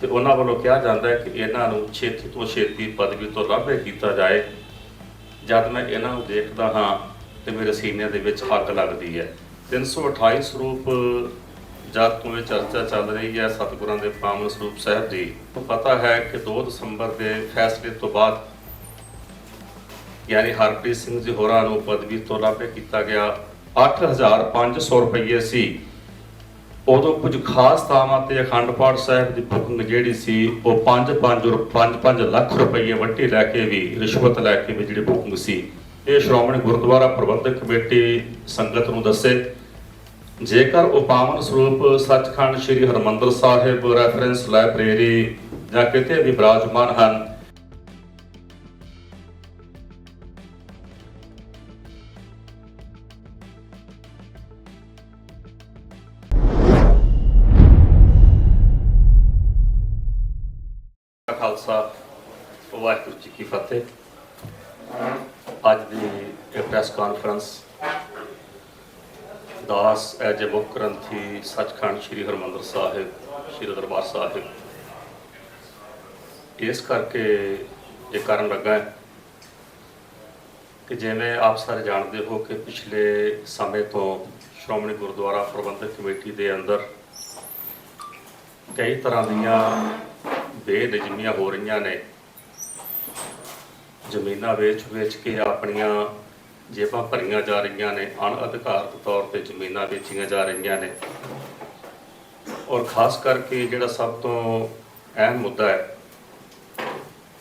ਤੇ ਉਹਨਾਂ ਵੱਲੋਂ ਕਿਹਾ ਜਾਂਦਾ ਹੈ ਕਿ ਇਹਨਾਂ ਨੂੰ ਛੇਤੀ ਤੋਂ ਛੇਤੀ ਪਦਵੀ ਤੋਂ ਲਾਭੇ ਕੀਤਾ ਜਾਏ। ਜਦ ਮੈਂ ਇਹਨਾਂ ਨੂੰ ਦੇਖਦਾ ਹਾਂ ਤੇ ਮੇਰੇ ਸੀਨੇ ਦੇ ਵਿੱਚ ਅੱਗ ਲੱਗਦੀ ਹੈ। 328 ਸਰੂਪ, ਜਦ ਤੋਂ ਇਹ ਚਰਚਾ ਚੱਲ ਰਹੀ ਹੈ ਸਤਿਗੁਰਾਂ ਦੇ ਪਾਵਨ ਸਰੂਪ ਸਾਹਿਬ ਦੀ ਨੂੰ ਪਤਾ ਹੈ ਕਿ 2 ਦਸੰਬਰ ਦੇ ਫੈਸਲੇ ਤੋਂ ਬਾਅਦ ਯਾਨੀ ਹਰਪ੍ਰੀਤ ਸਿੰਘ ਜੀ ਹੋਰਾਂ ਨੂੰ ਪਦਵੀ ਤੋਂ ਲਾਭੇ ਕੀਤਾ ਗਿਆ। 8500 ਰੁਪਏ ਸੀ। ਉਦੋਂ ਕੁਝ ਖਾਸ ਥਾਵਾਂ ਤੇ ਅਖੰਡ ਪਾਠ ਸਾਹਿਬ ਦੀ ਬੁਕਿੰਗ ਜਿਹੜੀ ਸੀ, ਉਹ 5-5 5-5 ਲੱਖ ਰੁਪਏ ਵੱਟੀ ਲੈ ਕੇ ਵੀ, ਰਿਸ਼ਵਤ ਲੈ ਕੇ ਵੀ ਜਿਹੜੀ ਬੁਕਿੰਗ ਸੀ। ਇਹ ਸ਼੍ਰੋਮਣੀ ਗੁਰਦੁਆਰਾ ਪ੍ਰਬੰਧਕ ਕਮੇਟੀ ਸੰਗਤ ਨੂੰ ਦੱਸੇ। ਜੇਕਰ ਉਹ ਪਾਵਨ ਸਰੂਪ ਸੱਚਖੰਡ ਸ੍ਰੀ ਹਰਮੰਦਰ ਸਾਹਿਬ ਰੈਫਰੈਂਸ ਲਾਇਬ੍ਰੇਰੀ ਜਾਂ ਕਿਤੇ ਵੀ ਬਿਰਾਜਮਾਨ ਹਨ ਖਾਲਸਾ ਵਾਹਿਗੁਰੂ ਜੀ ਕੀ ਫਤਿਹ। ਅੱਜ ਦੀ ਇਹ ਪ੍ਰੈਸ ਕਾਨਫਰੰਸ ਦਾਸ ਐਜ ਏ ਮੁੱਖ ਗ੍ਰੰਥੀ ਸੱਚਖੰਡ ਸ੍ਰੀ ਹਰਮੰਦਰ ਸਾਹਿਬ, ਸ੍ਰੀ ਦਰਬਾਰ ਸਾਹਿਬ। ਇਸ ਕਰਕੇ ਇਹ ਕਰਨ ਲੱਗਾ ਹੈ ਕਿ ਜਿਵੇਂ ਆਪ ਸਾਰੇ ਜਾਣਦੇ ਹੋ ਕਿ ਪਿਛਲੇ ਸਮੇਂ ਤੋਂ ਸ਼੍ਰੋਮਣੀ ਗੁਰਦੁਆਰਾ ਪ੍ਰਬੰਧਕ ਕਮੇਟੀ ਦੇ ਅੰਦਰ ਕਈ ਤਰ੍ਹਾਂ ਦੀਆਂ ਬੇਨਜ਼ਮੀਆਂ ਹੋ ਰਹੀਆਂ ਨੇ, ਜ਼ਮੀਨਾਂ ਵੇਚ-ਵੇਚ ਕੇ ਆਪਣੀਆਂ ਜੇਬਾਂ ਭਰੀਆਂ ਜਾ ਰਹੀਆਂ ਨੇ, ਅਣਅਧਿਕਾਰਤ ਤੌਰ ਤੇ ਜ਼ਮੀਨਾਂ ਵੇਚੀਆਂ ਜਾ ਰਹੀਆਂ ਨੇ। ਔਰ ਖਾਸ ਕਰਕੇ ਜਿਹੜਾ ਸਭ ਤੋਂ ਅਹਿਮ ਮੁੱਦਾ ਹੈ,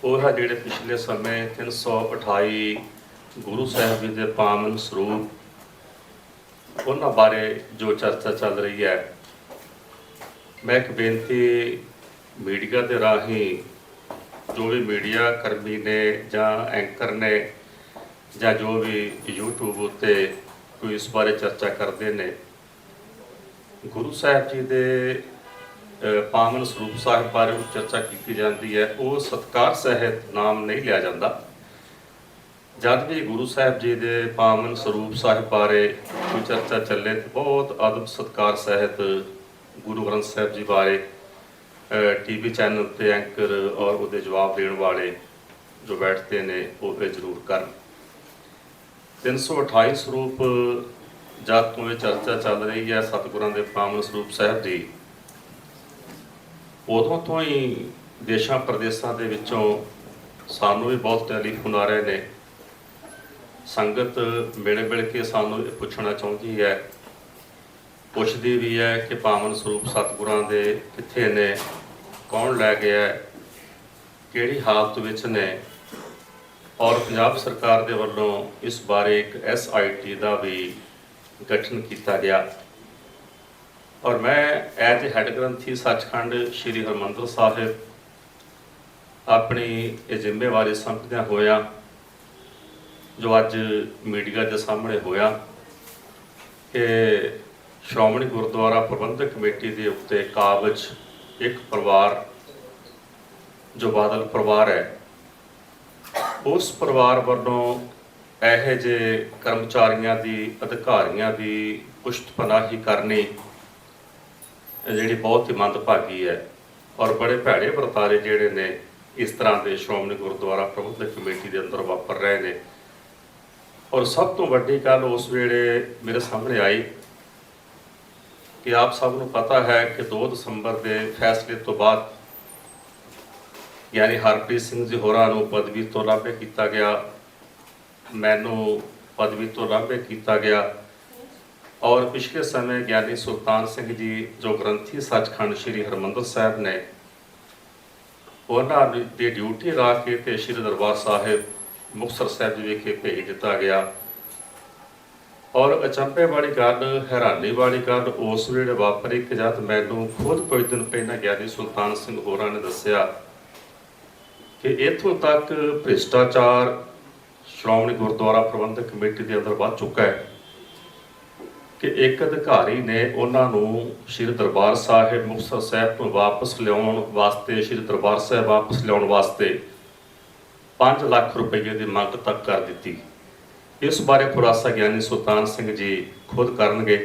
ਉਹ ਹੈ ਜਿਹੜੇ ਪਿਛਲੇ ਸਮੇਂ 328 ਗੁਰੂ ਸਾਹਿਬ ਜੀ ਦੇ ਪਾਵਨ ਸਰੂਪ, ਉਹਨਾਂ ਬਾਰੇ ਜੋ ਚਰਚਾ ਚੱਲ ਰਹੀ ਹੈ, ਮੈਂ ਇੱਕ ਬੇਨਤੀ ਮੀਡੀਆ ਦੇ ਰਾਹੀਂ ਜੋ ਵੀ ਮੀਡੀਆ ਕਰਮੀ ਨੇ ਜਾਂ ਐਂਕਰ ਨੇ ਜਾਂ ਜੋ ਵੀ YouTube ਉੱਤੇ ਕੋਈ ਇਸ ਬਾਰੇ ਚਰਚਾ ਕਰਦੇ ਨੇ, ਗੁਰੂ ਸਾਹਿਬ ਜੀ ਦੇ ਪਾਵਨ ਸਰੂਪ ਸਾਹਿਬ ਬਾਰੇ ਚਰਚਾ ਕੀਤੀ ਜਾਂਦੀ ਹੈ, ਉਹ ਸਤਕਾਰ ਸਹਿਤ ਨਾਮ ਨਹੀਂ ਲਿਆ ਜਾਂਦਾ। ਜਦ ਵੀ ਗੁਰੂ ਸਾਹਿਬ ਜੀ ਦੇ ਪਾਵਨ ਸਰੂਪ ਸਾਹਿਬ ਬਾਰੇ ਕੋਈ ਚਰਚਾ ਚੱਲੇ ਤੇ ਬਹੁਤ ਅਦਬ ਸਤਕਾਰ ਸਹਿਤ ਗੁਰੂ ਗ੍ਰੰਥ ਸਾਹਿਬ ਜੀ ਬਾਰੇ ਟੀਵੀ ਚੈਨਲ ਤੇ ਐਂਕਰ ਔਰ ਉਹਦੇ ਜਵਾਬ ਦੇਣ ਵਾਲੇ ਜੋ ਬੈਠਦੇ ਨੇ, ਉਹ ਇਹ ਜ਼ਰੂਰ ਕਰਨ। 328 ਸਰੂਪ, ਜਦ ਤੋਂ ਇਹ ਚਰਚਾ ਚੱਲ ਰਹੀ ਹੈ ਸਤਿਗੁਰਾਂ ਦੇ ਪਾਵਨ ਸਰੂਪ ਸਾਹਿਬ ਦੀ, ਉਦੋਂ ਤੋਂ ਹੀ ਦੇਸ਼ਾਂ ਪ੍ਰਦੇਸ਼ਾਂ ਦੇ ਵਿੱਚੋਂ ਸਾਨੂੰ ਵੀ ਬਹੁਤ ਟੈਲੀਫੋਨ ਆ ਰਹੇ ਨੇ। ਸੰਗਤ ਮਿਲ ਮਿਲ ਕੇ ਸਾਨੂੰ ਇਹ ਪੁੱਛਣਾ ਚਾਹੁੰਦੀ ਹੈ, ਪੁੱਛਦੀ ਵੀ ਹੈ ਕਿ ਪਾਵਨ ਸਰੂਪ ਸਤਿਗੁਰਾਂ ਦੇ ਕਿੱਥੇ ਨੇ? ਕੌਣ ਲੈ ਗਿਆ ਕਿਹੜੀ ਹਾਲਤ ਵਿੱਚ ਨੇ? ਔਰ ਪੰਜਾਬ ਸਰਕਾਰ ਦੇ ਵੱਲੋਂ ਇਸ ਬਾਰੇ ਇੱਕ ਐਸਆਈਟੀ ਦਾ ਵੀ ਗਠਨ ਕੀਤਾ ਗਿਆ। ਔਰ ਮੈਂ ਐਜ ਹੈੱਡ ਗ੍ਰੰਥੀ ਸੱਚਖੰਡ ਸ੍ਰੀ ਹਰਮੰਦਰ ਸਾਹਿਬ ਆਪਣੀ ਇਹ ਜ਼ਿੰਮੇਵਾਰੀ ਸੰਭਦਿਆਂ ਹੋਇਆ, ਜੋ ਅੱਜ ਮੀਡੀਆ ਦੇ ਸਾਹਮਣੇ ਹੋਇਆ ਕਿ ਸ਼੍ਰੋਮਣੀ ਗੁਰਦੁਆਰਾ ਪ੍ਰਬੰਧਕ ਕਮੇਟੀ ਦੇ ਉੱਤੇ ਕਾਬਜ ਇੱਕ ਪਰਿਵਾਰ, ਜੋ ਬਾਦਲ ਪਰਿਵਾਰ ਹੈ, ਉਸ ਪਰਿਵਾਰ ਵੱਲੋਂ ਇਹੋ ਜਿਹੇ ਕਰਮਚਾਰੀਆਂ ਦੀ, ਅਧਿਕਾਰੀਆਂ ਦੀ ਪੁਸ਼ਤਪਨਾਹੀ ਕਰਨੀ ਜਿਹੜੀ ਬਹੁਤ ਹੀ ਮੰਦਭਾਗੀ ਹੈ ਔਰ ਬੜੇ ਭੈੜੇ ਵਰਤਾਰੇ ਜਿਹੜੇ ਨੇ ਇਸ ਤਰ੍ਹਾਂ ਦੇ ਸ਼੍ਰੋਮਣੀ ਗੁਰਦੁਆਰਾ ਪ੍ਰਬੰਧਕ ਕਮੇਟੀ ਦੇ ਅੰਦਰ ਵਾਪਰ ਰਹੇ ਨੇ। ਔਰ ਸਭ ਤੋਂ ਵੱਡੀ ਗੱਲ ਉਸ ਵੇਲੇ ਮੇਰੇ ਸਾਹਮਣੇ ਆਈ ਕਿ ਆਪ ਸਭ ਨੂੰ ਪਤਾ ਹੈ ਕਿ 2 ਦਸੰਬਰ ਦੇ ਫੈਸਲੇ ਤੋਂ ਬਾਅਦ ਯਾਨੀ ਹਰਪ੍ਰੀਤ ਸਿੰਘ ਜੀ ਹੋਰਾਂ ਨੂੰ ਪਦਵੀ ਤੋਂ ਲਾਭੇ ਕੀਤਾ ਗਿਆ, ਮੈਨੂੰ ਪਦਵੀ ਤੋਂ ਲਾਭੇ ਕੀਤਾ ਗਿਆ ਔਰ ਪਿਛਲੇ ਸਮੇਂ ਗਿਆਨੀ ਸੁਲਤਾਨ ਸਿੰਘ ਜੀ ਜੋ ਗ੍ਰੰਥੀ ਸੱਚਖੰਡ ਸ੍ਰੀ ਹਰਮੰਦਰ ਸਾਹਿਬ ਨੇ ਉਹਨਾਂ ਦੀ ਡਿਊਟੀ ਲਾ ਕੇ ਤੇ ਸ੍ਰੀ ਦਰਬਾਰ ਸਾਹਿਬ ਮੁਕਤਸਰ ਸਾਹਿਬ ਜੀ ਵਿਖੇ ਭੇਜ ਦਿੱਤਾ ਗਿਆ। ਔਰ ਅਚੰਭੇ ਵਾਲੀ ਗੱਲ, ਹੈਰਾਨੀ ਵਾਲੀ ਗੱਲ, ਉਸ ਵੇਲੇ ਵਾਪਰੀ ਕਿ ਜਦ ਮੈਨੂੰ ਖੁਦ ਕੁਝ ਦਿਨ ਪਹਿਲਾਂ ਗਿਆਨੀ ਸੁਲਤਾਨ ਸਿੰਘ ਹੋਰਾਂ ਨੇ ਦੱਸਿਆ ਕਿ ਇੱਥੋਂ ਤੱਕ ਭ੍ਰਿਸ਼ਟਾਚਾਰ ਸ਼੍ਰੋਮਣੀ ਗੁਰਦੁਆਰਾ ਪ੍ਰਬੰਧਕ ਕਮੇਟੀ ਦੇ ਅੰਦਰ ਵੱਧ ਚੁੱਕਾ ਹੈ ਕਿ ਇੱਕ ਅਧਿਕਾਰੀ ਨੇ ਉਹਨਾਂ ਨੂੰ ਸ੍ਰੀ ਦਰਬਾਰ ਸਾਹਿਬ, ਮੁਕਤਸਰ ਸਾਹਿਬ ਤੋਂ ਵਾਪਸ ਲਿਆਉਣ ਵਾਸਤੇ, ਸ੍ਰੀ ਦਰਬਾਰ ਸਾਹਿਬ ਵਾਪਸ ਲਿਆਉਣ ਵਾਸਤੇ 5 ਲੱਖ ਰੁਪਏ ਦੀ ਮੰਗ ਤੱਕ ਕਰ ਦਿੱਤੀ। ਇਸ ਬਾਰੇ ਖੁਲਾਸਾ ਗਿਆਨੀ ਸੁਲਤਾਨ ਸਿੰਘ ਜੀ ਖੁਦ ਕਰਨਗੇ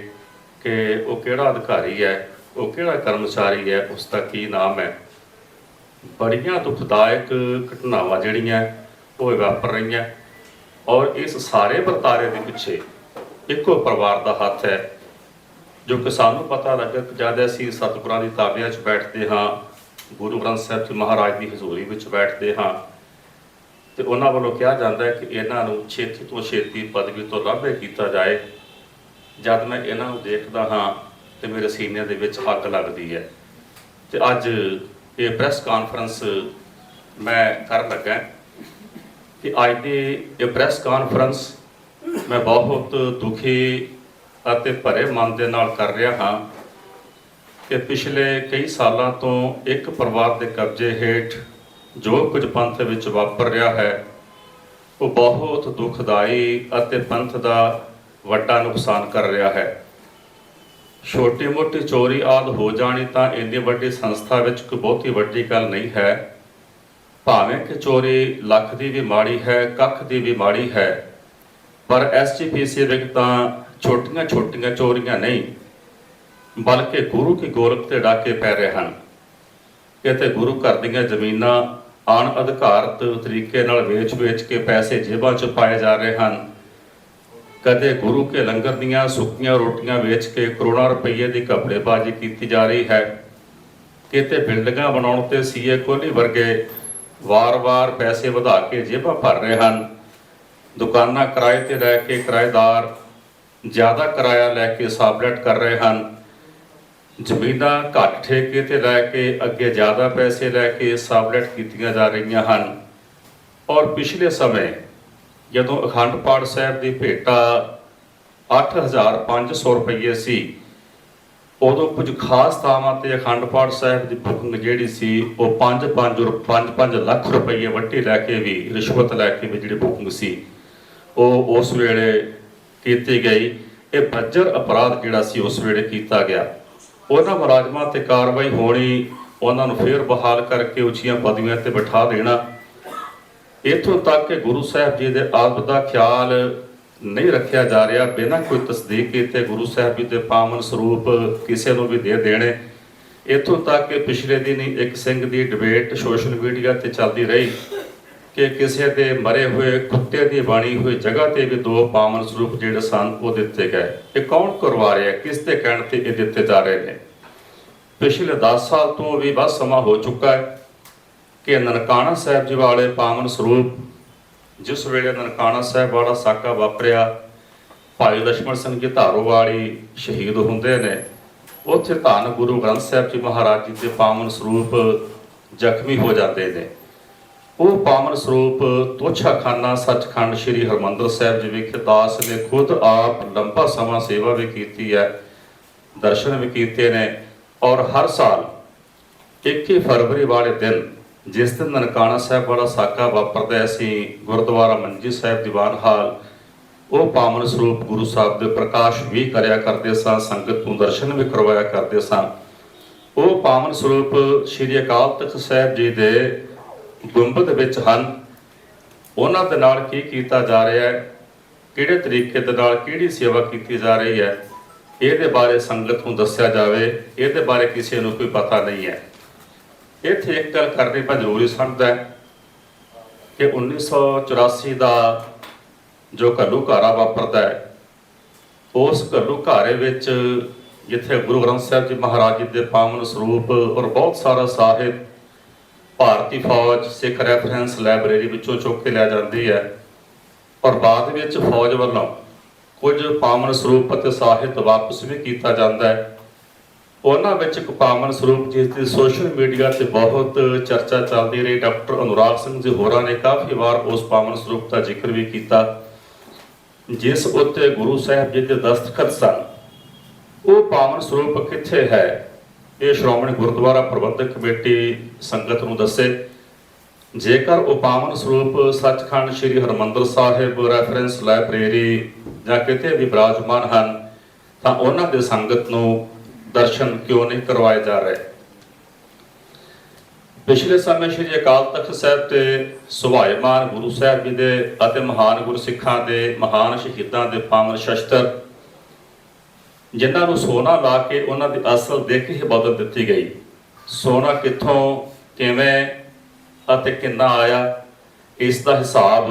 ਕਿ ਉਹ ਕਿਹੜਾ ਅਧਿਕਾਰੀ ਹੈ, ਉਹ ਕਿਹੜਾ ਕਰਮਚਾਰੀ ਹੈ, ਉਸ ਦਾ ਕੀ ਨਾਮ ਹੈ। ਬੜੀਆਂ ਦੁਖਦਾਇਕ ਘਟਨਾਵਾਂ ਜਿਹੜੀਆਂ ਉਹ ਵਾਪਰ ਰਹੀਆਂ ਔਰ ਇਸ ਸਾਰੇ ਵਰਤਾਰੇ ਦੇ ਪਿੱਛੇ ਇੱਕੋ ਪਰਿਵਾਰ ਦਾ ਹੱਥ ਹੈ, ਜੋ ਕਿ ਸਾਨੂੰ ਪਤਾ ਲੱਗਾ ਕਿ ਜਦ ਅਸੀਂ ਸਤਿਗੁਰਾਂ ਦੀ ਤਾਬਿਆਂ 'ਚ ਬੈਠਦੇ ਹਾਂ, ਗੁਰੂ ਗ੍ਰੰਥ ਸਾਹਿਬ ਜੀ ਮਹਾਰਾਜ ਦੀ ਹਜ਼ੂਰੀ ਵਿੱਚ ਬੈਠਦੇ ਹਾਂ ਤੇ ਉਹਨਾਂ ਵੱਲੋਂ ਕਿਹਾ ਜਾਂਦਾ ਹੈ ਕਿ ਇਹਨਾਂ ਨੂੰ ਛੇਤੀ ਤੋਂ ਛੇਤੀ ਪਦਵੀ ਤੋਂ ਲਾਭੇ ਕੀਤਾ ਜਾਏ। ਜਦ ਮੈਂ ਇਹਨਾਂ ਨੂੰ ਦੇਖਦਾ ਹਾਂ ਤੇ ਮੇਰੇ ਸੀਨੇ ਦੇ ਵਿੱਚ ਅੱਗ ਲੱਗਦੀ ਹੈ। ਤੇ ਅੱਜ ਇਹ ਪ੍ਰੈਸ ਕਾਨਫਰੰਸ ਮੈਂ ਕਰਨ ਲੱਗਾ ਕਿ ਅੱਜ ਦੀ ਇਹ ਪ੍ਰੈਸ ਕਾਨਫਰੰਸ ਮੈਂ ਬਹੁਤ ਦੁਖੀ ਅਤੇ ਭਰੇ ਮਨ ਦੇ ਨਾਲ ਕਰ ਰਿਹਾ ਹਾਂ ਕਿ ਪਿਛਲੇ ਕਈ ਸਾਲਾਂ ਤੋਂ ਇੱਕ ਪਰਿਵਾਰ ਦੇ ਕਬਜ਼ੇ ਹੇਠ ਜੋ ਕੁਝ ਪੰਥ ਵਿੱਚ ਵਾਪਰ ਰਿਹਾ ਹੈ, ਉਹ ਬਹੁਤ ਦੁਖਦਾਈ ਅਤੇ ਪੰਥ ਦਾ ਵੱਡਾ ਨੁਕਸਾਨ ਕਰ ਰਿਹਾ ਹੈ। ਛੋਟੀ ਮੋਟੀ ਚੋਰੀ ਆਦ ਹੋ ਜਾਣੀ ਤਾਂ ਇੰਨੀ ਵੱਡੀ ਸੰਸਥਾ ਵਿੱਚ ਕੋਈ ਬਹੁਤੀ ਵੱਡੀ ਗੱਲ ਨਹੀਂ ਹੈ। ਭਾਵੇਂ ਕਿ ਚੋਰੀ ਲੱਖ ਦੀ ਵੀ ਮਾੜੀ ਹੈ, ਕੱਖ ਦੀ ਵੀ ਮਾੜੀ ਹੈ, ਪਰ ਐਸਜੀਪੀਸੀ ਵਿੱਚ ਤਾਂ ਛੋਟੀਆਂ ਛੋਟੀਆਂ ਚੋਰੀਆਂ ਨਹੀਂ, ਬਲਕਿ ਗੁਰੂ ਕੀ ਗੋਲਕ ਤੇ ਡਾਕੇ ਪੈ ਰਹੇ ਹਨ। ਕਿਤੇ ਗੁਰੂ ਘਰ ਦੀਆਂ ਜ਼ਮੀਨਾਂ ਅਣ ਅਧਿਕਾਰਤ ਤਰੀਕੇ ਨਾਲ ਵੇਚ-ਵੇਚ ਕੇ ਪੈਸੇ ਜੇਬਾਂ 'ਚ ਪਾਏ ਜਾ ਰਹੇ ਹਨ। ਕਦੇ ਗੁਰੂ ਕੇ ਲੰਗਰ ਦੀਆਂ ਸੁੱਕੀਆਂ ਰੋਟੀਆਂ ਵੇਚ ਕੇ ਕਰੋੜਾਂ ਰੁਪਏ ਦੀ ਘਪਲੇਬਾਜ਼ੀ ਕੀਤੀ ਜਾ ਰਹੀ ਹੈ। ਕਿਤੇ ਬਿਲਡਿੰਗਾਂ ਬਣਾਉਣ ਤੇ ਸੀਏ ਕੋਹਲੀ ਵਰਗੇ ਵਾਰ-ਵਾਰ ਪੈਸੇ ਵਧਾ ਕੇ ਜੇਬਾਂ ਭਰ ਰਹੇ ਹਨ। ਦੁਕਾਨਾਂ ਕਿਰਾਏ ਤੇ ਲੈ ਕੇ ਕਿਰਾਏਦਾਰ ਜ਼ਿਆਦਾ ਕਿਰਾਇਆ ਲੈ ਕੇ ਸਾਬਲੈਟ ਕਰ ਰਹੇ ਹਨ। ਜ਼ਮੀਨਾਂ ਘੱਟ ਠੇਕੇ ਤੇ ਲੈ ਕੇ ਅੱਗੇ ਜ਼ਿਆਦਾ ਪੈਸੇ ਲੈ ਕੇ ਸਾਬਲੈਟ ਕੀਤੀਆਂ ਜਾ ਰਹੀਆਂ ਹਨ। ਔਰ ਪਿਛਲੇ ਸਮੇਂ ਜਦੋਂ ਅਖੰਡ ਪਾਠ ਸਾਹਿਬ ਦੀ ਭੇਟਾ 8500 ਰੁਪਏ ਸੀ ਉਦੋਂ ਕੁਝ ਖਾਸ ਥਾਵਾਂ ਤੇ ਅਖੰਡ ਪਾਠ ਸਾਹਿਬ ਦੀ ਬੁਕਿੰਗ ਜਿਹੜੀ ਸੀ, ਉਹ 5-5 5-5 ਲੱਖ ਰੁਪਏ ਵੱਟੀ ਲੈ ਕੇ ਵੀ, ਰਿਸ਼ਵਤ ਲੈ ਕੇ ਵੀ ਜਿਹੜੀ ਬੁਕਿੰਗ ਸੀ, ਉਹ ਉਸ ਵੇਲੇ ਕੀਤੀ ਗਈ। ਇਹ ਬੱਜਰ ਅਪਰਾਧ ਜਿਹੜਾ ਸੀ, ਉਸ ਵੇਲੇ ਕੀਤਾ ਗਿਆ। ਉਹਨਾਂ ਮੁਲਾਜ਼ਮਾਂ ਤੇ ਕਾਰਵਾਈ ਹੋਣੀ, ਉਹਨਾਂ ਨੂੰ ਫੇਰ ਬਹਾਲ ਕਰਕੇ ਉੱਚੀਆਂ ਪਦਵੀਆਂ ਤੇ ਬਿਠਾ ਦੇਣਾ। ਇੱਥੋਂ ਤੱਕ ਕਿ ਗੁਰੂ ਸਾਹਿਬ ਜੀ ਦੇ ਆਪ ਦਾ ਖਿਆਲ ਨਹੀਂ ਰੱਖਿਆ ਜਾ ਰਿਹਾ, ਬਿਨਾਂ ਕੋਈ ਤਸਦੀਕ ਕੀਤੇ ਗੁਰੂ ਸਾਹਿਬ ਜੀ ਦੇ ਪਾਵਨ ਸਰੂਪ ਕਿਸੇ ਨੂੰ ਵੀ ਦੇ ਦੇਣੇ। ਇੱਥੋਂ ਤੱਕ ਕਿ ਪਿਛਲੇ ਦਿਨੀ ਇੱਕ ਸਿੰਘ ਦੀ ਡਿਬੇਟ ਸੋਸ਼ਲ ਮੀਡੀਆ ਤੇ ਚੱਲਦੀ ਰਹੀ। ਕਿ ਕਿਸੇ ਦੇ ਮਰੇ ਹੋਏ ਕੁੱਤੇ ਦੀ ਬਾਣੀ ਹੋਈ ਜਗ੍ਹਾ ਤੇ ਵੀ ਦੋ ਪਾਵਨ ਸਰੂਪ ਜਿਹੜੇ ਸਨ, ਉਹ ਦਿੱਤੇ ਗਏ। ਇਹ ਕੌਣ ਕਰਵਾ ਰਿਹਾ ਕਿਸ ਤੇ ਕਹਿਣ ਤੇ ਇਹ ਦਿੱਤੇ ਜਾ ਰਹੇ ਨੇ? ਪਿਛਲੇ 10 ਸਾਲ ਤੋਂ ਵੀ ਬਸ ਸਮਾਂ ਹੋ ਚੁੱਕਾ ਹੈ ਕਿ ਨਨਕਾਣਾ ਸਾਹਿਬ ਜੀ ਵਾਲੇ ਪਾਵਨ ਸਰੂਪ, ਜਿਸ ਵੇਲੇ ਨਨਕਾਣਾ ਸਾਹਿਬ ਵਾਲਾ ਸਾਕਾ ਵਾਪਰਿਆ, ਭਾਈ ਲక్ష్మణ ਸਿੰਘ ਜੀ ਧਾਰੋ ਵਾਲੀ ਸ਼ਹੀਦ ਹੁੰਦੇ ਨੇ। ਉੱਥੇ ਧੰਨ ਗੁਰੂ ਗ੍ਰੰਥ ਸਾਹਿਬ ਜੀ ਮਹਾਰਾਜ ਜੀ ਦੇ ਪਾਵਨ ਸਰੂਪ ਜ਼ਖਮੀ ਹੋ ਜਾਂਦੇ ਨੇ। ਉਹ ਪਾਵਨ ਸਰੂਪ ਤੋਛਾ ਖਾਨਾ ਸੱਚਖੰਡ ਸ੍ਰੀ ਹਰਮੰਦਰ ਸਾਹਿਬ ਜੀ ਵਿਖੇ ਦਾਸ ਨੇ ਖੁਦ ਆਪ ਲੰਬਾ ਸਮਾਂ ਸੇਵਾ ਵੀ ਕੀਤੀ ਹੈ, ਦਰਸ਼ਨ ਵੀ ਕੀਤੇ ਨੇ ਔਰ ਹਰ ਸਾਲ 21 ਫਰਵਰੀ ਵਾਲੇ ਦਿਨ ਜਿਸ ਦਿਨ ਨਨਕਾਣਾ ਸਾਹਿਬ ਵਾਲਾ ਸਾਕਾ ਵਾਪਰਦਾ ਸੀ ਗੁਰਦੁਆਰਾ ਮੰਜੀ ਸਾਹਿਬ ਦੀਵਾਨ ਹਾਲ, ਉਹ ਪਾਵਨ ਸਰੂਪ ਗੁਰੂ ਸਾਹਿਬ ਦੇ ਪ੍ਰਕਾਸ਼ ਵੀ ਕਰਿਆ ਕਰਦੇ ਸਾਂ, ਸੰਗਤ ਨੂੰ ਦਰਸ਼ਨ ਵੀ ਕਰਵਾਇਆ ਕਰਦੇ ਸਾਂ। ਉਹ ਪਾਵਨ ਸਰੂਪ ਸ੍ਰੀ ਅਕਾਲ ਤਖਤ ਸਾਹਿਬ ਜੀ ਦੇ ਗੁੰਬਦ ਵਿੱਚ ਹਨ। ਉਹਨਾਂ ਦੇ ਨਾਲ ਕੀ ਕੀਤਾ ਜਾ ਰਿਹਾ ਹੈ? ਕਿਹੜੇ ਤਰੀਕੇ ਦੇ ਨਾਲ ਕਿਹੜੀ ਸੇਵਾ ਕੀਤੀ ਜਾ ਰਹੀ ਹੈ? ਇਹਦੇ ਬਾਰੇ ਸੰਗਤ ਨੂੰ ਦੱਸਿਆ ਜਾਵੇ। ਇਹਦੇ ਬਾਰੇ ਕਿਸੇ ਨੂੰ ਕੋਈ ਪਤਾ ਨਹੀਂ ਹੈ। ਇੱਥੇ ਇੱਕ ਗੱਲ ਕਰਨੀ ਮੈਂ ਜ਼ਰੂਰੀ ਸਮਝਦਾ ਹੈ ਕਿ 1984 ਦਾ ਜੋ ਘੱਲੂ ਘਾਰਾ ਵਾਪਰਦਾ ਹੈ, ਉਸ ਘੱਲੂ ਘਾਰੇ ਵਿੱਚ ਜਿੱਥੇ ਗੁਰੂ ਗ੍ਰੰਥ ਸਾਹਿਬ ਜੀ ਮਹਾਰਾਜ ਜੀ ਦੇ ਪਾਵਨ ਸਰੂਪ ਔਰ ਬਹੁਤ ਸਾਰਾ ਸਾਹਿਬ ਭਾਰਤੀ ਫੌਜ ਸਿੱਖ ਰੈਫਰੈਂਸ ਲਾਇਬ੍ਰੇਰੀ ਵਿੱਚੋਂ ਚੁੱਕ ਕੇ ਲਿਆ ਜਾਂਦੀ ਹੈ ਪਰ ਬਾਅਦ ਵਿੱਚ ਫੌਜ ਵੱਲੋਂ ਕੁਝ ਪਾਵਨ ਸਰੂਪ ਅਤੇ ਸਾਹਿਤ ਵਾਪਸ ਵੀ ਕੀਤਾ ਜਾਂਦਾ ਹੈ। ਉਹਨਾਂ ਵਿੱਚ ਇੱਕ ਪਾਵਨ ਸਰੂਪ ਜਿਸ ਦੀ ਸੋਸ਼ਲ ਮੀਡੀਆ ਤੇ ਬਹੁਤ ਚਰਚਾ ਚੱਲਦੀ ਰਹੀ, ਡਾਕਟਰ ਅਨੁਰਾਗ ਸਿੰਘ ਜੀ ਹੋਰਾਂ ਨੇ ਕਾਫੀ ਵਾਰ ਉਸ ਪਾਵਨ ਸਰੂਪ ਦਾ ਜ਼ਿਕਰ ਵੀ ਕੀਤਾ, ਜਿਸ ਉੱਤੇ ਗੁਰੂ ਸਾਹਿਬ ਜੀ ਦੇ ਦਸਤਖਤ ਸਨ। ਉਹ ਪਾਵਨ ਸਰੂਪ ਕਿੱਥੇ ਹੈ? ਇਹ ਸ਼੍ਰੋਮਣੀ ਗੁਰਦੁਆਰਾ ਪ੍ਰਬੰਧਕ ਕਮੇਟੀ ਸੰਗਤ ਨੂੰ ਦੱਸੇ, ਜੇਕਰ ਉਹ ਪਾਵਨ ਸਰੂਪ ਸੱਚਖੰਡ ਸ੍ਰੀ ਹਰਮੰਦਰ ਸਾਹਿਬ ਰੈਫਰੈਂਸ ਲਾਇਬ੍ਰੇਰੀ ਜਾਂ ਕਿਤੇ ਵੀ ਬਿਰਾਜਮਾਨ ਹਨ, ਤਾਂ ਉਹਨਾਂ ਦੇ ਸੰਗਤ ਨੂੰ ਦਰਸ਼ਨ ਕਿਉਂ ਨਹੀਂ ਕਰਵਾਏ ਜਾ ਰਹੇ? ਪਿਛਲੇ ਸਮੇਂ ਸ੍ਰੀ ਅਕਾਲ ਤਖਤ ਸਾਹਿਬ ਤੇ ਸੁਭਾਇਮਾਨ ਗੁਰੂ ਸਾਹਿਬ ਜੀ ਦੇ ਅਤੇ ਮਹਾਨ ਗੁਰਸਿੱਖਾਂ ਦੇ, ਮਹਾਨ ਸ਼ਹੀਦਾਂ ਦੇ ਪਾਵਨ ਸ਼ਸਤਰ ਜਿਨ੍ਹਾਂ ਨੂੰ ਸੋਨਾ ਲਾ ਕੇ ਉਹਨਾਂ ਦੀ ਅਸਲ ਦੇਖ ਹੀ ਬਦਲ ਦਿੱਤੀ ਗਈ। ਸੋਨਾ ਕਿੱਥੋਂ, ਕਿਵੇਂ ਅਤੇ ਕਿੰਨਾ ਆਇਆ, ਇਸ ਦਾ ਹਿਸਾਬ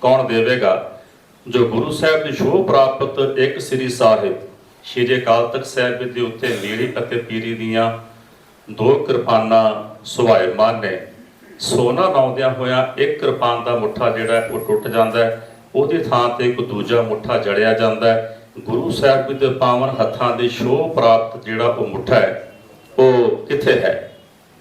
ਕੌਣ ਦੇਵੇਗਾ? ਜੋ ਗੁਰੂ ਸਾਹਿਬ ਦੀ ਸ਼ੋਭ ਪ੍ਰਾਪਤ ਇੱਕ ਸ੍ਰੀ ਸਾਹਿਬ, ਸ਼੍ਰੀ ਅਕਾਲ ਤਖਤ ਸਾਹਿਬ ਦੇ ਉੱਤੇ ਮੀਰੀ ਅਤੇ ਪੀਰੀ ਦੀਆਂ ਦੋ ਕਿਰਪਾਨਾਂ ਸੁਭਾਇਮਾਨ ਨੇ। ਸੋਨਾ ਲਾਉਂਦਿਆਂ ਹੋਇਆਂ ਇੱਕ ਕਿਰਪਾਨ ਦਾ ਮੁੱਠਾ ਜਿਹੜਾ ਉਹ ਟੁੱਟ ਜਾਂਦਾ ਹੈ, ਉਹਦੀ ਥਾਂ ਤੇ ਇੱਕ ਦੂਜਾ ਮੁੱਠਾ ਜੜਿਆ ਜਾਂਦਾ ਹੈ। ਗੁਰੂ ਸਾਹਿਬ ਜੀ ਦੇ ਪਾਵਨ ਹੱਥਾਂ ਦੀ ਸ਼ੋਭ ਪ੍ਰਾਪਤ ਜਿਹੜਾ ਉਹ ਮੁੱਠਾ ਹੈ, ਉਹ ਕਿੱਥੇ ਹੈ?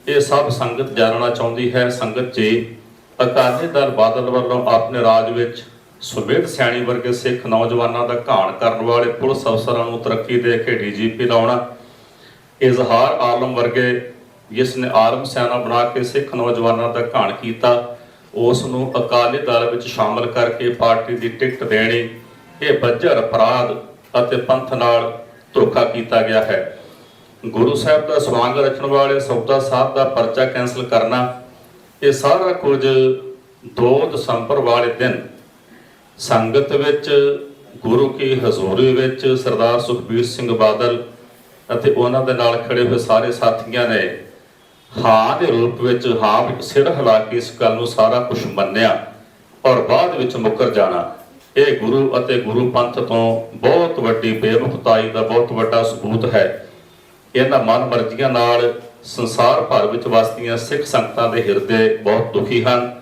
ਇਹ ਸਭ ਸੰਗਤ ਜਾਣਨਾ ਚਾਹੁੰਦੀ ਹੈ। ਸੰਗਤ ਜੀ, ਅਕਾਲੀ ਦਲ ਬਾਦਲ ਵੱਲੋਂ ਆਪਣੇ ਰਾਜ ਵਿੱਚ ਸੁਬੇਦ ਸਿਆਣੀ ਵਰਗੇ ਸਿੱਖ ਨੌਜਵਾਨਾਂ ਦਾ ਘਾਣ ਕਰਨ ਵਾਲੇ ਪੁਲਿਸ ਅਫਸਰਾਂ ਨੂੰ ਤਰੱਕੀ ਦੇ ਕੇ ਡੀਜੀਪੀ ਲਾਉਣਾ, ਇਜ਼ਹਾਰ ਆਲਮ ਵਰਗੇ ਜਿਸ ਨੇ ਆਲਮ ਸਿਆਣਾ ਬਣਾ ਕੇ ਸਿੱਖ ਨੌਜਵਾਨਾਂ ਦਾ ਘਾਣ ਕੀਤਾ, ਉਸ ਨੂੰ ਅਕਾਲੀ ਦਲ ਵਿੱਚ ਸ਼ਾਮਲ ਕਰਕੇ ਪਾਰਟੀ ਦੀ ਟਿਕਟ ਦੇਣੀ, ਇਹ ਬੱਜਰ ਅਪਰਾਧ ਅਤੇ ਪੰਥ ਨਾਲ ਧੋਖਾ ਕੀਤਾ ਗਿਆ ਹੈ। ਗੁਰੂ ਸਾਹਿਬ ਦਾ ਸਵਾਂਗ ਰੱਖਣ ਵਾਲੇ ਸੌਦਾ ਸਾਹਿਬ ਦਾ ਪਰਚਾ ਕੈਨਸਲ ਕਰਨਾ, ਇਹ ਸਾਰਾ ਕੁਝ 2 ਦਸੰਬਰ ਵਾਲੇ ਦਿਨ ਸੰਗਤ ਵਿੱਚ, ਗੁਰੂ ਕੀ ਹਜ਼ੂਰੀ ਵਿੱਚ ਸਰਦਾਰ ਸੁਖਬੀਰ ਸਿੰਘ ਬਾਦਲ ਅਤੇ ਉਹਨਾਂ ਦੇ ਨਾਲ ਖੜੇ ਹੋਏ ਸਾਰੇ ਸਾਥੀਆਂ ਨੇ ਹਾਂ ਦੇ ਰੂਪ ਵਿੱਚ ਹਾਂ ਸਿਰ ਹਿਲਾ ਕੇ ਇਸ ਗੱਲ ਨੂੰ ਸਾਰਾ ਕੁਝ ਮੰਨਿਆ ਔਰ ਬਾਅਦ ਵਿੱਚ ਮੁੱਕਰ ਜਾਣਾ। ਇਹ ਗੁਰੂ ਅਤੇ ਗੁਰੂ ਪੰਥ ਤੋਂ ਬਹੁਤ ਵੱਡੀ ਬੇਮੁਖਤਾਈ ਦਾ ਬਹੁਤ ਵੱਡਾ ਸਬੂਤ ਹੈ। ਇਹਨਾਂ ਮਨ ਮਰਜ਼ੀਆਂ ਨਾਲ ਸੰਸਾਰ ਭਰ ਵਿੱਚ ਵਸਦੀਆਂ ਸਿੱਖ ਸੰਗਤਾਂ ਦੇ ਹਿਰਦੇ ਬਹੁਤ ਦੁਖੀ ਹਨ।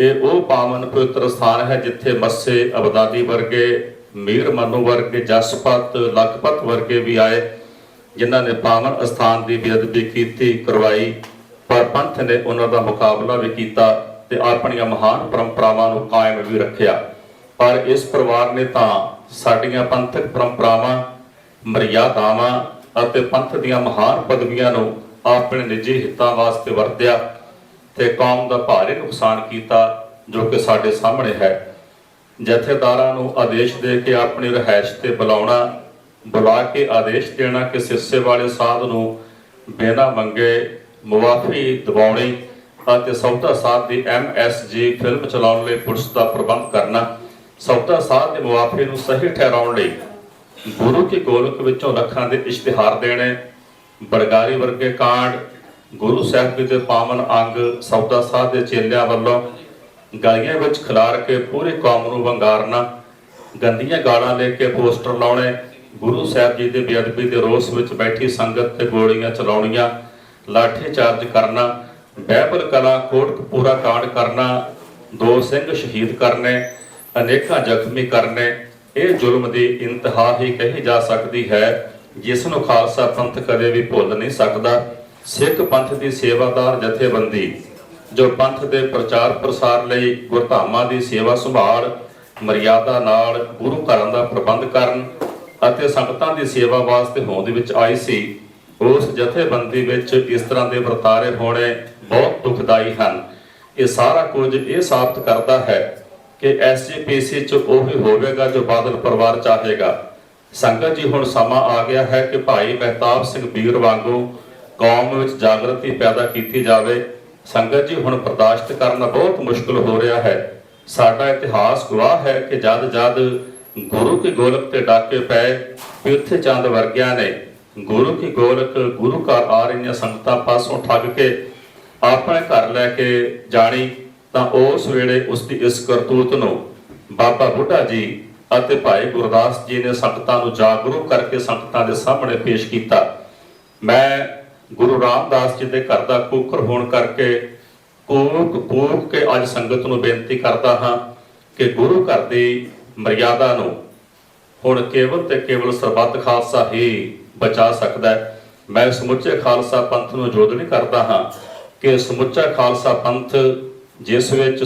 ਇਹ ਉਹ ਪਾਵਨ ਪਵਿੱਤਰ ਸਥਾਨ ਹੈ ਜਿੱਥੇ ਮੱਸੇ ਅਬਦਾਦੀ ਵਰਗੇ, ਮੀਰ ਮਨੂ ਵਰਗੇ, ਜਸਪਤ, ਲਖਪਤ ਵਰਗੇ ਵੀ ਆਏ, ਜਿਨ੍ਹਾਂ ਨੇ ਪਾਵਨ ਅਸਥਾਨ ਦੀ ਬੇਅਦਬੀ ਕੀਤੀ, ਕਰਵਾਈ। ਪਰ ਪੰਥ ਨੇ ਉਹਨਾਂ ਦਾ ਮੁਕਾਬਲਾ ਵੀ ਕੀਤਾ ਤੇ ਆਪਣੀਆਂ ਮਹਾਨ ਪਰੰਪਰਾਵਾਂ ਨੂੰ ਕਾਇਮ ਵੀ ਰੱਖਿਆ। ਪਰ ਇਸ ਪਰਿਵਾਰ ਨੇ ਤਾਂ ਸਾਡੀਆਂ ਪੰਥਕ ਪਰੰਪਰਾਵਾਂ, ਮਰਿਆਦਾਵਾਂ ਅਤੇ ਪੰਥ ਦੀਆਂ ਮਹਾਨ ਪਦਵੀਆਂ ਨੂੰ ਆਪਣੇ ਨਿੱਜੀ ਹਿੱਤਾਂ ਵਾਸਤੇ ਵਰਤਿਆ ਤੇ ਕੌਮ ਦਾ ਭਾਰੀ ਨੁਕਸਾਨ ਕੀਤਾ ਜੋ ਕਿ ਸਾਡੇ ਸਾਹਮਣੇ ਹੈ। ਜਥੇਦਾਰਾਂ ਨੂੰ ਆਦੇਸ਼ ਦੇ ਕੇ ਆਪਣੀ ਰਹਿائش ਤੇ ਬੁਲਾਉਣਾ, ਬੁਲਾ ਕੇ ਆਦੇਸ਼ ਦੇਣਾ ਕਿ ਸਿਰਸੇ ਵਾਲੇ ਸਾਧ ਨੂੰ ਬਿਨਾ ਮੰਗੇ ਮੁਆਫੀ ਦਿਵਾਉਣੀ ਅਤੇ ਸੌਦਾ ਸਾਧ ਦੀ ਐਮਐਸਜੀ ਫਿਲਮ ਚਲਾਉਣ ਲਈ ਪੁਲਿਸ ਦਾ ਪ੍ਰਬੰਧ ਕਰਨਾ ਸੌਦਾ ਸਾਧ ਦੇ ਮੁਆਫੇ ਨੂੰ ਸਹੀ ਠਹਿਰਾਉਣ ਲਈ ਗੁਰੂ ਕੀ ਗੋਲਕ ਵਿੱਚੋਂ ਰੱਖਾਂ ਦੇ ਇਸ਼ਤਿਹਾਰ ਦੇਣੇ ਬੜਗਾਰੀ ਵਰਗੇ ਕਾਂਡ, ਗੁਰੂ ਸਾਹਿਬ ਜੀ ਦੇ ਪਾਵਨ ਅੰਗ ਸੌਦਾ ਸਾਧ ਦੇ ਚੇਲਿਆਂ ਵੱਲੋਂ ਗਲੀਆਂ ਵਿੱਚ ਖਿਲਾਰ ਕੇ ਪੂਰੇ ਕੌਮ ਨੂੰ ਵੰਗਾਰਨਾ, ਗੰਦੀਆਂ ਗਾਲਾਂ ਲੈ ਕੇ ਪੋਸਟਰ ਲਾਉਣੇ, ਗੁਰੂ ਸਾਹਿਬ ਜੀ ਦੇ ਬੇਅਦਬੀ ਦੇ ਰੋਸ ਵਿੱਚ ਬੈਠੀ ਸੰਗਤ ਤੇ ਗੋਲੀਆਂ ਚਲਾਉਣੀਆਂ, ਲਾਠੀ ਚਾਰਜ ਕਰਨਾ, ਬਹਿਬਲ ਕਲਾ ਕੋਟਕਪੂਰਾ ਕਾਂਡ ਕਰਨਾ, ਦੋ ਸਿੰਘ ਸ਼ਹੀਦ ਕਰਨੇ ਅਨੇਕਾਂ ਜ਼ਖਮੀ ਕਰਨੇ, ਇਹ ਜ਼ੁਲਮ ਦੀ ਇੰਤਹਾ ਹੀ ਕਹੀ ਜਾ ਸਕਦੀ ਹੈ, ਜਿਸ ਨੂੰ ਖਾਲਸਾ ਪੰਥ ਕਦੇ ਵੀ ਭੁੱਲ ਨਹੀਂ ਸਕਦਾ। ਸਿੱਖ ਪੰਥ ਦੀ ਸੇਵਾਦਾਰ ਜਥੇਬੰਦੀ, ਜੋ ਪੰਥ ਦੇ ਪ੍ਰਚਾਰ ਪ੍ਰਸਾਰ ਲਈ ਗੁਰਧਾਮਾਂ ਦੀ ਸੇਵਾ ਸੰਭਾਲ, ਮਰਿਆਦਾ ਨਾਲ ਗੁਰੂ ਘਰਾਂ ਦਾ ਪ੍ਰਬੰਧ ਕਰਨ ਅਤੇ ਸੰਗਤਾਂ ਦੀ ਸੇਵਾ ਵਾਸਤੇ ਹੋਂਦ ਵਿੱਚ ਆਈ ਸੀ, ਉਸ ਜਥੇਬੰਦੀ ਵਿੱਚ ਇਸ ਤਰ੍ਹਾਂ ਦੇ ਵਰਤਾਰੇ ਹੋਣੇ ਬਹੁਤ ਦੁਖਦਾਈ ਹਨ। ਇਹ ਸਾਰਾ ਕੁਝ ਇਹ ਸਾਬਤ ਕਰਦਾ ਹੈ ਕਿ ਐਸਜੀਪੀਸੀ ਚ ਉਹ ਹੀ ਹੋਵੇਗਾ ਜੋ ਬਾਦਲ ਪਰਿਵਾਰ ਚਾਹੇਗਾ। ਸੰਗਤ ਜੀ, ਹੁਣ ਸਮਾਂ ਆ ਗਿਆ ਹੈ ਕਿ ਭਾਈ ਮਹਿਤਾਬ ਸਿੰਘ ਵੀਰ ਵਾਂਗੂ ਕੌਮ ਵਿੱਚ ਜਾਗਰਤੀ ਪੈਦਾ ਕੀਤੀ ਜਾਵੇ। ਸੰਗਤ ਜੀ, ਹੁਣ ਬਰਦਾਸ਼ਤ ਕਰਨਾ ਬਹੁਤ ਮੁਸ਼ਕਲ ਹੋ ਰਿਹਾ ਹੈ। ਸਾਡਾ ਇਤਿਹਾਸ ਗਵਾਹ ਹੈ ਕਿ ਜਦ ਜਦ ਗੁਰੂ ਕੀ ਗੋਲਕ ਤੇ ਡਾਕੇ ਪਏ ਪਿਰਥੇ ਚੰਦ ਵਰਗਿਆਂ ਨੇ ਗੁਰੂ ਕੀ ਗੋਲਕ, ਗੁਰੂ ਘਰ ਆ ਰਹੀਆਂ ਸੰਗਤਾਂ ਪਾਸੋਂ ਠੱਗ ਕੇ ਆਪਣੇ ਘਰ ਲੈ ਕੇ ਜਾਣੀ। ਤਾਂ ਉਸ ਵੇਲੇ ਉਸ ਦੀ ਇਸ ਕਰਤੂਤ ਨੂੰ ਬਾਬਾ ਬੁੱਢਾ ਜੀ ਅਤੇ ਭਾਈ ਗੁਰਦਾਸ ਜੀ ਨੇ ਸੰਗਤਾਂ ਨੂੰ ਜਾਗਰੂਕ ਕਰਕੇ ਸੰਗਤਾਂ ਦੇ ਸਾਹਮਣੇ ਪੇਸ਼ ਕੀਤਾ। ਮੈਂ ਗੁਰੂ ਰਾਮਦਾਸ ਜੀ ਦੇ ਘਰ ਦਾ ਕੂਕਰ ਹੋਣ ਕਰਕੇ ਕੂਕ ਕੂਕ ਕੇ ਅੱਜ ਸੰਗਤ ਨੂੰ ਬੇਨਤੀ ਕਰਦਾ ਹਾਂ ਕਿ ਗੁਰੂ ਘਰ ਦੀ ਮਰਿਆਦਾ ਨੂੰ ਹੁਣ ਕੇਵਲ ਤੇ ਕੇਵਲ ਸਰਬੱਤ ਖਾਲਸਾ ਹੀ ਬਚਾ ਸਕਦਾ ਹੈ। ਮੈਂ ਸਮੁੱਚੇ ਖਾਲਸਾ ਪੰਥ ਨੂੰ ਜੋਦਨੀ ਕਰਦਾ ਹਾਂ ਕਿ ਸਮੁੱਚਾ ਖਾਲਸਾ ਪੰਥ ਜਿਸ ਵਿੱਚ